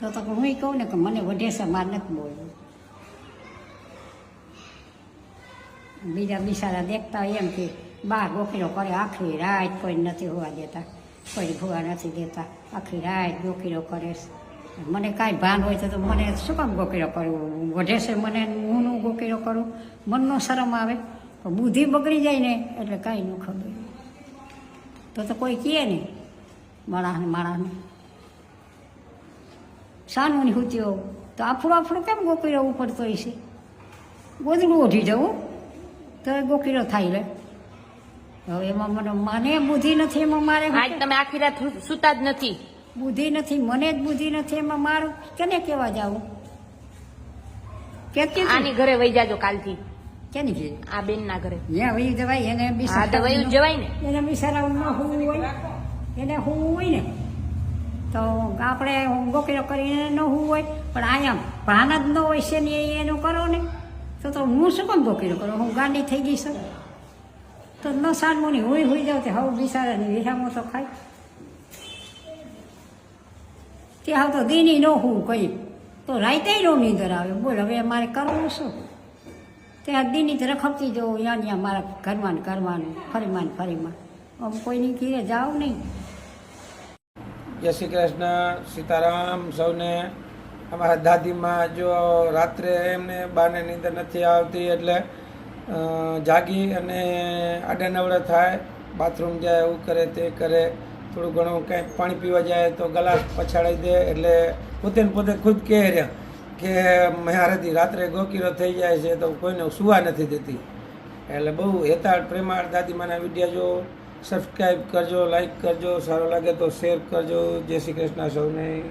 તો તો હું કહું ને કે મને વઢે સમાર માર નથી બોલવું બીજા બિચારા દેખતા હોય એમ કે બા ગોખીનો કરે આખી રાત કોઈ નથી હોવા દેતા, કોઈ ભૂવા નથી દેતા આખી રાત ગોખીનો કરે મને કાંઈ ભાન હોય તો મને શું કામ ગોકીરો કરવું વઢે છે મને, હું નું ગોકીરો કરું? મનનો શરમ આવે. તો બુદ્ધિ બગડી જાય ને એટલે કાંઈ ન ખબર. તો તો કોઈ કહે નહીં, માણસને માણસને. સાનું ની હોઉં તો આફડું આફડું કેમ ગોકીરો ઉપડતો હોય હશે ગોદડું ઓઢી જવું. તો એ ગોકીરો થાય લે. હવે એમાં મને મને બુદ્ધિ નથી એમાં મારે આજ તમે આખી રાત સુતા જ નથી. બુદ્ધિ નથી મને જ બુદ્ધિ નથી એમાં મારું. કેને કેવા જાવું કેતી આની ઘરે વહી જાજો કાલથી. કેની કે આ બેન ના ઘરે. જ્યાં વહી જવાય એને બિસારા જવાય ને. એને હોવું હોય. એને હોવું હોય ને. તો આપણે ગોકીરો કરીને ન હોવું હોય, પણ અહીંયા ભાન જ ન હોય છે ને એનું કરો ને. તો તો હું શું કામ ગોકીરો કરો? હું ગાંડી થઈ ગઈ છું. તો ન નહીં હોય હોઈ જાવ તે હવે બિસારાની વિહામો તો ખાય. તે હવે તો દીની ન હું કઈ. તો રાતે નો નીંદર આવે. બોલ, હવે મારે કરવું શું? ત્યાં દીની જ રખપતી જવું યા મારા ઘરમાં કરવાનું ફરીમાં ફરીમાં આમ કોઈની ઘીરે જાવ નહીં. જય શ્રી કૃષ્ણ, સીતારામ, સૌને. અમારા દાદીમાં જો રાત્રે એમને બાને નીંદર નથી આવતી એટલે જાગી અને આડા નવડા થાય, બાથરૂમ જાય, એવું કરે, તે કરે. થોડું ઘણું કંઈક પાણી પીવા જાય તો ગલાસ પછાડી દે એટલે પોતે પોતે ખુદ કહે રહ્યા કે મારાથી રાત્રે ગોકીરો થઈ જાય છે તો કોઈને સુવા નથી દેતી. એટલે બહુ હેતાળ પ્રેમાળ દાદીમાના વિડીયા જો સબસ્ક્રાઈબ કરજો લાઈક કરજો સારો લાગે તો શેર કરજો. જય શ્રી કૃષ્ણ સૌને.